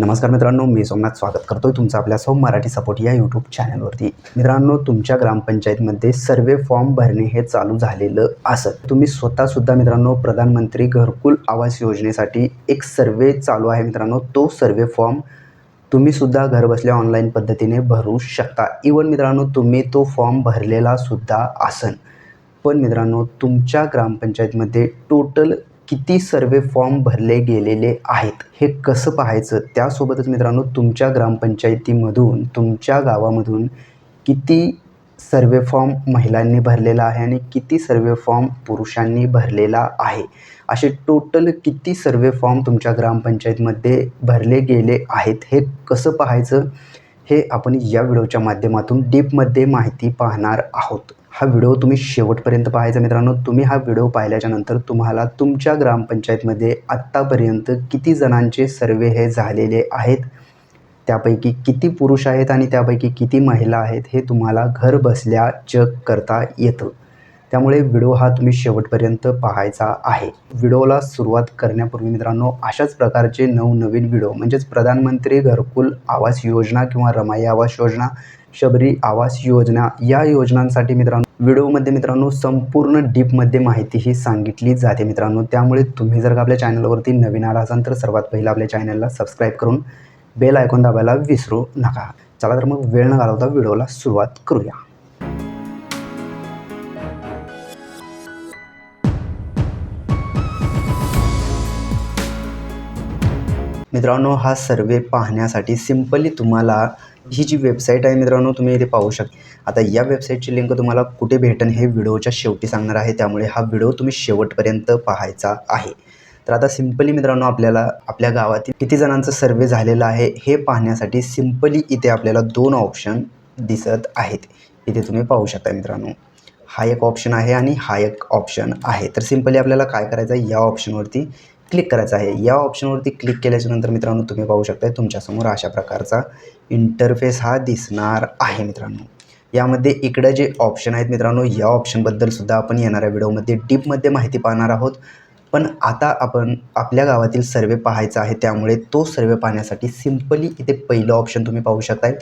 नमस्कार मित्रांनो मी सोमनाथ स्वागत करतोय तुमचं आपल्या सोम मराठी सपोर्ट या यूट्यूब चॅनलवरती मित्रांनो तुमच्या ग्रामपंचायतमध्ये सर्वे फॉर्म भरणे हे चालू झालेलं असत तुम्ही स्वतःसुद्धा मित्रांनो प्रधानमंत्री घरकुल आवास योजनेसाठी एक सर्वे चालू आहे मित्रांनो तो सर्वे फॉर्म तुम्ही सुद्धा घरबसल्या ऑनलाईन पद्धतीने भरू शकता. इवन मित्रांनो तुम्ही तो फॉर्म भरलेला सुद्धा असन. पण मित्रांनो तुमच्या ग्रामपंचायतमध्ये टोटल किती सर्वे फॉर्म भरले गेलेले आहेत हे कसं पाहायचं? त्यासोबतच मित्रांनो तुमच्या ग्रामपंचायतीमधून तुमच्या गावामधून किती सर्वे फॉर्म महिलांनी भरलेला आहे आणि किती सर्वे फॉर्म पुरुषांनी भरलेला आहे? असे टोटल किती सर्वे फॉर्म तुमच्या ग्रामपंचायतमध्ये भरले गेले आहेत हे कसं पाहायचं? हे आपण या व्हिडिओच्या माध्यमातून डीपमध्ये माहिती पाहणार आहोत. हा व्हिडिओ तुम्ही शेवटपर्यंत पाहायचा मित्रांनो तुम्ही हा व्हिडिओ पाहिल्याच्या नंतर तुम्हाला तुमच्या ग्रामपंचायतमध्ये आत्तापर्यंत किती जणांचे सर्वे हे झालेले आहेत? त्यापैकी किती पुरुष आहेत आणि त्यापैकी किती महिला आहेत हे तुम्हाला घर बसल्या चेक करता येतं. त्यामुळे व्हिडिओ हा तुम्ही शेवटपर्यंत पाहायचा आहे. व्हिडिओला सुरुवात करण्यापूर्वी मित्रांनो अशाच प्रकारचे नवनवीन व्हिडिओ म्हणजेच प्रधानमंत्री घरकुल आवास योजना किंवा रमाई आवास योजना शबरी आवास योजना या योजनांसाठी मित्रांनो व्हिडिओमध्ये मित्रांनो संपूर्ण डीपमध्ये माहिती ही सांगितली जाते मित्रांनो. त्यामुळे तुम्ही जर का आपल्या चॅनलवरती नवीन आला असाल तर सर्वात पहिलं आपल्या चॅनलला सबस्क्राईब करून बेल आयकॉन दाबायला विसरू नका. चला तर मग वेळ न घालवता व्हिडिओला सुरुवात करूया. मित्रांनो हा सर्वे पाहण्यासाठी सिम्पली तुम्हाला ही जी वेबसाईट आहे मित्रांनो तुम्ही इथे पाहू शकता. आता या वेबसाईटची लिंक तुम्हाला कुठे भेटेल हे व्हिडिओच्या शेवटी सांगणार आहे. त्यामुळे हा व्हिडिओ तुम्ही शेवटपर्यंत पाहायचा आहे. तर आता सिम्पली मित्रांनो आपल्याला आपल्या गावातील किती जणांचा सर्वे झालेला आहे हे पाहण्यासाठी सिम्पली इथे आपल्याला दोन ऑप्शन दिसत आहेत. इथे तुम्ही पाहू शकता मित्रांनो. हा एक ऑप्शन आहे आणि हा एक ऑप्शन आहे. तर सिम्पली आपल्याला काय करायचं आहे? या ऑप्शनवरती क्लिक करायचं आहे. या ऑप्शनवरती क्लिक केल्याच्यानंतर मित्रांनो तुम्ही पाहू शकता तुमच्यासमोर अशा प्रकारचा इंटरफेस हा दिसणार आहे मित्रांनो. यामध्ये इकडं जे ऑप्शन आहेत मित्रांनो या ऑप्शनबद्दल सुद्धा आपण येणाऱ्या व्हिडिओमध्ये डीपमध्ये माहिती पाहणार आहोत. पण आता आपण आपल्या गावातील सर्वे पाहायचा आहे त्यामुळे तो सर्वे पाहण्यासाठी सिम्पली इथे पहिलं ऑप्शन तुम्ही पाहू शकताय.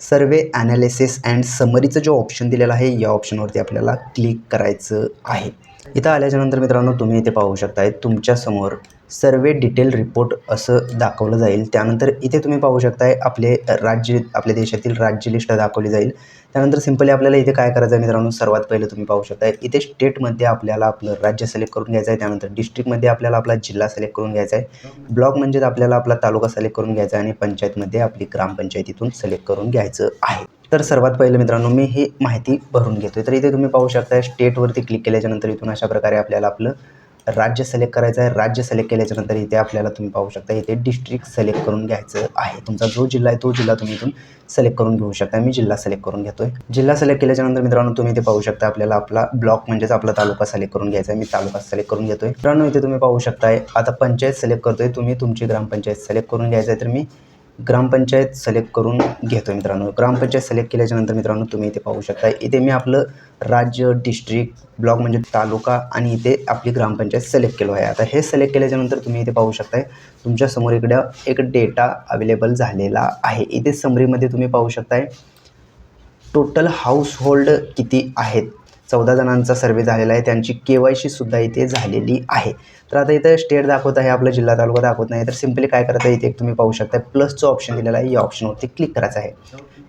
सर्वे ॲनालिसिस अँड समरीचं जो ऑप्शन दिलेलं आहे या ऑप्शनवरती आपल्याला क्लिक करायचं आहे. इथं आल्याच्यानंतर मित्रांनो तुम्ही इथे पाहू शकताय तुमच्यासमोर सर्वे डिटेल रिपोर्ट असं दाखवलं जाईल. त्यानंतर इथे तुम्ही पाहू शकताय आपले राज्य आपल्या देशातील राज्य लिस्ट दाखवली जाईल. त्यानंतर सिम्पली आपल्याला इथे काय करायचं आहे मित्रांनो सर्वात पहिलं तुम्ही पाहू शकताय इथे स्टेटमध्ये आपल्याला आपलं राज्य सिलेक्ट करून घ्यायचं आहे. त्यानंतर डिस्ट्रिक्टमध्ये आपल्याला आपला जिल्हा सिलेक्ट करून घ्यायचा आहे. ब्लॉक म्हणजेच आपल्याला आपला तालुका सिलेक्ट करून घ्यायचा आहे आणि पंचायतमध्ये आपली ग्रामपंचायतीतून सिलेक्ट करून घ्यायचं आहे. तर सर्वात पहिलं मित्रांनो मी ही माहिती भरून घेतो तर इथे तुम्ही पाहू शकता स्टेटवरती क्लिक केल्याच्यानंतर इथून अशा प्रकारे आपल्याला आपलं राज्य सिलेक्ट करायचं आहे. राज्य सिलेक्ट केल्याच्यानंतर इथे आपल्याला तुम्ही पाहू शकता इथे डिस्ट्रिक्ट सिलेक्ट करून घ्यायचं आहे. तुमचा जो जिल्हा आहे तो जिल्हा तुम्ही इथून सिलेक्ट करून घेऊ शकता मी जिल्हा सिलेक्ट करून घेतोय. जिल्हा सिलेक्ट केल्याच्यानंतर मित्रांनो तुम्ही इथे पाहू शकता आपल्याला आपला ब्लॉक म्हणजेच आपला तालुका सिलेक्ट करून घ्यायचा आहे. मी तालुका सिलेक्ट करून घेतोय. मित्रांनो इथे तुम्ही पाहू शकताय आता पंचायत सिलेक्ट करतोय. तुम्ही तुमची ग्रामपंचायत सिलेक्ट करून घ्यायचं आहे. तर मी ग्रामपंचायत सिलेक्ट करून घेतो मित्रांनो. ग्रामपंचायत सिलेक्ट केल्याच्यानंतर मित्रांनो तुम्ही इथे पाहू शकता इथे मी आपलं राज्य डिस्ट्रिक्ट ब्लॉक म्हणजे तालुका आणि इथे आपली ग्रामपंचायत सिलेक्ट केलो आहे. आता हे सिलेक्ट केल्याच्यानंतर तुम्ही इथे पाहू शकताय तुमच्यासमोर इकडं एक डेटा अवेलेबल झालेला आहे. इथे समरीमध्ये तुम्ही पाहू शकताय टोटल हाऊस होल्ड किती आहेत? चौदा जणांचा सर्वे झालेला आहे. त्यांची के वाय सीसुद्धा इथे झालेली आहे. तर आता इथं स्टेट दाखवत आहे आपला जिल्हा तालुका दाखवत नाही. तर सिम्पली काय करायचं आहे इथे तुम्ही पाहू शकता प्लसचं ऑप्शन दिलेला आहे या ऑप्शनवरती क्लिक करायचं आहे.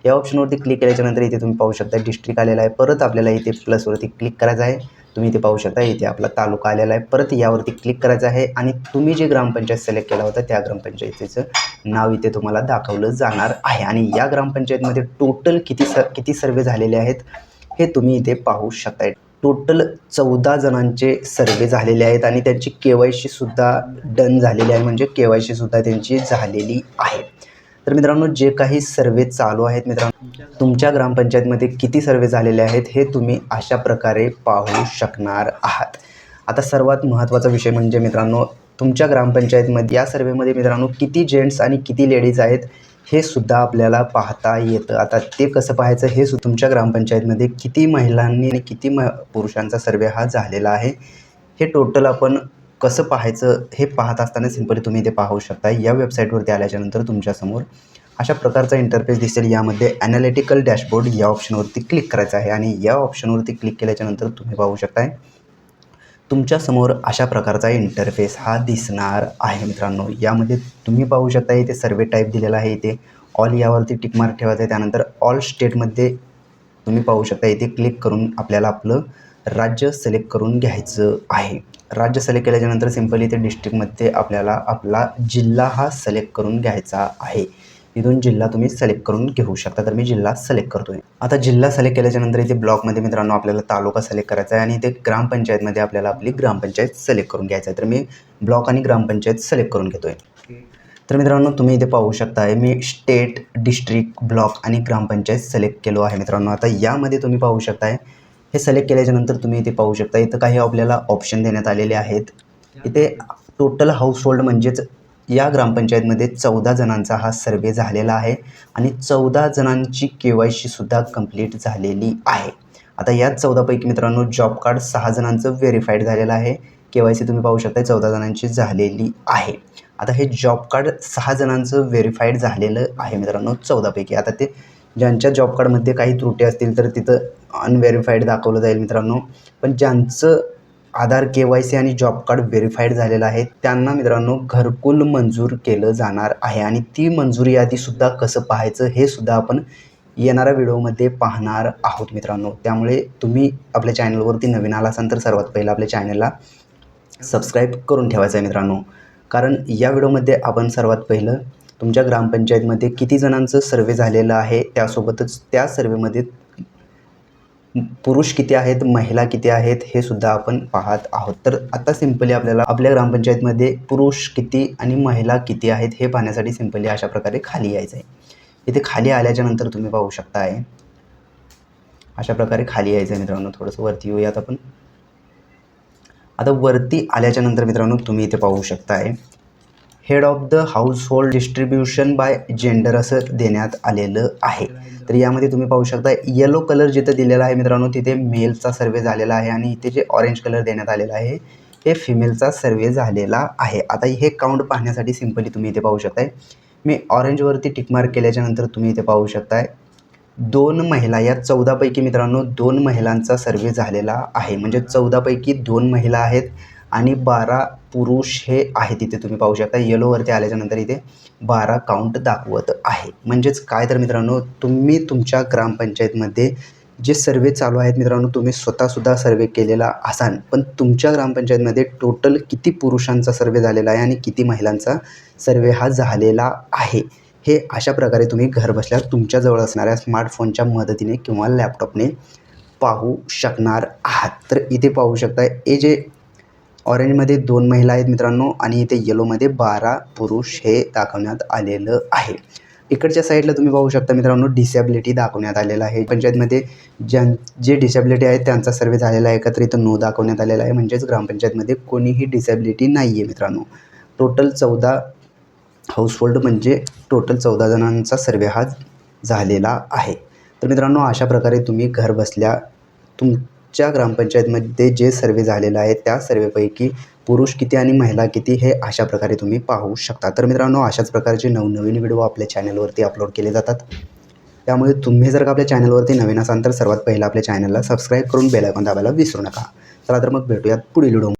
या ऑप्शनवरती क्लिक केल्याच्यानंतर इथे तुम्ही पाहू शकता डिस्ट्रिक्ट आलेला आहे. परत आपल्याला इथे प्लसवरती क्लिक करायचं आहे. तुम्ही इथे पाहू शकता इथे आपला तालुका आलेला आहे. परत यावरती क्लिक करायचं आहे आणि तुम्ही जे ग्रामपंचायत सिलेक्ट केला होता त्या ग्रामपंचायतीचं नाव इथे तुम्हाला दाखवलं जाणार आहे. आणि या ग्रामपंचायतमध्ये टोटल किती स किती सर्वे झालेले आहेत? हे तुम्ही इथे पाहू शकताय. टोटल चौदा जणांचे सर्वे झालेले आहेत आणि त्यांची के वाय सीसुद्धा डन झालेली आहे. म्हणजे के वाय सीसुद्धा त्यांची झालेली आहे. तर मित्रांनो जे काही सर्वे चालू आहेत मित्रांनो तुमच्या ग्रामपंचायतमध्ये किती सर्वे झालेले आहेत हे तुम्ही अशा प्रकारे पाहू शकणार आहात. आता सर्वात महत्त्वाचा विषय म्हणजे मित्रांनो तुमच्या ग्रामपंचायतमध्ये या सर्वेमध्ये मित्रांनो किती जेंट्स आणि किती लेडीज आहेत हे सुद्धा आपल्याला पाहता येतं. आता ते कसं पाहायचं हे सु तुमच्या ग्रामपंचायतमध्ये किती महिलांनी आणि किती म पुरुषांचा सर्वे हा झालेला आहे. हे टोटल आपण कसं पाहायचं हे पाहत असताना सिम्पली तुम्ही ते पाहू शकता. या वेबसाईटवरती आल्याच्यानंतर तुमच्यासमोर अशा प्रकारचा इंटरफेस दिसेल. यामध्ये ॲनालिटिकल डॅशबोर्ड या ऑप्शनवरती क्लिक करायचं आहे आणि या ऑप्शनवरती क्लिक केल्याच्यानंतर तुम्ही पाहू शकताय. तुमच्यासमोर अशा प्रकारचा इंटरफेस हा दिसणार आहे मित्रांनो. यामध्ये तुम्ही पाहू शकता इथे सर्वे टाईप दिलेला आहे. इथे ऑल यावरती टिकमार्क ठेवायचं आहे. त्यानंतर ऑल स्टेटमध्ये तुम्ही पाहू शकता इथे क्लिक करून आपल्याला आपलं राज्य सिलेक्ट करून घ्यायचं आहे. राज्य सिलेक्ट केल्याच्यानंतर सिम्पली इथे डिस्ट्रिक्टमध्ये आपल्याला आपला जिल्हा हा सिलेक्ट करून घ्यायचा आहे. इथून जिल्हा तुम्ही सिलेक्ट करून घेऊ शकता. तर मी जिल्हा सिलेक्ट करतो आहे आता जिल्हा सिलेक्ट केल्याच्यानंतर इथे ब्लॉकमध्ये मित्रांनो आपल्याला तालुका सिलेक्ट करायचा आहे आणि इथे ग्रामपंचायतमध्ये आपल्याला आपली ग्रामपंचायत सिलेक्ट करून घ्यायचं आहे. तर मी ब्लॉक आणि ग्रामपंचायत सिलेक्ट करून घेतो आहे तर मित्रांनो तुम्ही इथे पाहू शकता मी स्टेट डिस्ट्रिक्ट ब्लॉक आणि ग्रामपंचायत सिलेक्ट केलो आहे मित्रांनो. आता यामध्ये तुम्ही पाहू शकताय हे सिलेक्ट केल्याच्यानंतर तुम्ही इथे पाहू शकता इथं काही आपल्याला ऑप्शन देण्यात आलेले आहेत. इथे टोटल हाऊस होल्ड म्हणजेच या ग्रामपंचायतमध्ये चौदा जणांचा हा सर्वे झालेला आहे आणि चौदा जणांची के वाय सीसुद्धा कंप्लीट झालेली आहे. आता याच चौदापैकी मित्रांनो जॉब कार्ड सहा जणांचं व्हेरीफाईड झालेलं आहे. के वाय सी तुम्ही पाहू शकता चौदा जणांची झालेली आहे. आता हे जॉब कार्ड सहा जणांचं व्हेरीफाईड झालेलं आहे मित्रांनो चौदापैकी आता ते ज्यांच्या जॉब कार्डमध्ये काही त्रुटी असतील तर तिथं अनव्हेरीफाईड दाखवलं जाईल मित्रांनो. पण ज्यांचं आधार के वाय सी आणि जॉब कार्ड व्हेरीफाईड झालेलं आहे. त्यांना मित्रांनो घरकुल मंजूर केलं जाणार आहे आणि ती मंजुरी यादीसुद्धा कसं पाहायचं हे सुद्धा आपण येणाऱ्या व्हिडिओमध्ये पाहणार आहोत मित्रांनो. त्यामुळे तुम्ही आपल्या चॅनलवरती नवीन आला असाल तर सर्वात पहिलं आपल्या चॅनलला सबस्क्राईब करून ठेवायचं आहे मित्रांनो. कारण या व्हिडिओमध्ये आपण सर्वात पहिलं तुमच्या ग्रामपंचायतमध्ये किती जणांचं सर्वे झालेलं आहे त्यासोबतच त्या सर्वेमध्ये पुरुष किती आहेत महिला किती आहेत हे सुद्धा आपण पाहत आहोत. तर आता सिंपली आपल्याला आपल्या ग्रामपंचायतमध्ये पुरुष किती आणि महिला किती आहेत हे पाहण्यासाठी सिम्पली अशा प्रकारे खाली यायचं आहे इथे खाली आल्याच्यानंतर तुम्ही पाहू शकता आहे अशा प्रकारे खाली यायचं आहे मित्रांनो थोडंसं वरती येऊयात आपण. आता वरती आल्याच्यानंतर मित्रांनो तुम्ही इथे पाहू शकताय. Head of the house hold distribution by gender असं देण्यात आलेलं आहे. तर यामध्ये तुम्ही पाहू शकता येलो कलर जिथं दिलेला आहे मित्रांनो तिथे मेलचा सर्वे झालेला आहे आणि इथे जे ऑरेंज कलर देण्यात आलेला आहे हे फिमेलचा सर्वे झालेला आहे. आता हे काउंट पाहण्यासाठी सिम्पली तुम्ही इथे पाहू शकताय. मी ऑरेंजवरती टिकमार्क केल्याच्यानंतर तुम्ही इथे पाहू शकताय. दोन महिला या चौदापैकी मित्रांनो दोन महिलांचा सर्वे झालेला आहे. म्हणजे चौदापैकी दोन महिला आहेत. आणि बारा पुरुष हे आहेत इथे तुम्ही पाहू शकता. येलोवरती आल्याच्यानंतर इथे बारा काउंट दाखवत आहे. म्हणजेच काय तर मित्रांनो तुम्ही तुमच्या ग्रामपंचायतमध्ये जे सर्वे चालू आहेत मित्रांनो तुम्ही स्वतःसुद्धा सर्वे केलेला असाल. पण तुमच्या ग्रामपंचायतमध्ये टोटल किती पुरुषांचा सर्वे झालेला आहे आणि किती महिलांचा सर्वे हा झालेला आहे? हे अशा प्रकारे तुम्ही घरबसल्या तुमच्याजवळ असणाऱ्या स्मार्टफोनच्या मदतीने किंवा लॅपटॉपने पाहू शकणार आहात. तर इथे पाहू शकता हे जे ऑरेंजमध्ये दोन महिला आहेत मित्रांनो आणि इथे येलोमध्ये बारा पुरुष हे दाखवण्यात आलेलं आहे. इकडच्या साईडला तुम्ही पाहू शकता मित्रांनो डिसॅबिलिटी दाखवण्यात आलेलं आहे. पंचायतमध्ये ज्यां जे डिसॅबिलिटी आहेत त्यांचा सर्वे झालेला आहे. एकत्र इथं नो दाखवण्यात आलेला आहे. म्हणजेच ग्रामपंचायतमध्ये कोणीही डिसॅबिलिटी नाही आहे मित्रांनो. टोटल चौदा हाऊसहोल्ड म्हणजे टोटल चौदा जणांचा सर्वे हा झालेला आहे. तर मित्रांनो अशा प्रकारे तुम्ही घर बसल्या तुमच्या ग्रामपंचायतमध्ये जे सर्वे झालेलं आहे त्या सर्वेपैकी पुरुष किती आणि महिला किती हे अशा प्रकारे तुम्ही पाहू शकता. तर मित्रांनो अशाच प्रकारचे नवनवीन व्हिडिओ आपल्या चॅनलवरती अपलोड केले जातात. त्यामुळे तुम्ही जर का आपल्या चॅनलवरती नवीन असाल तर सर्वात पहिलं आपल्या चॅनलला सबस्क्राईब करून बेलायकॉन दाबायला विसरू नका. चला तर मग भेटूयात पुढील व्हिडिओ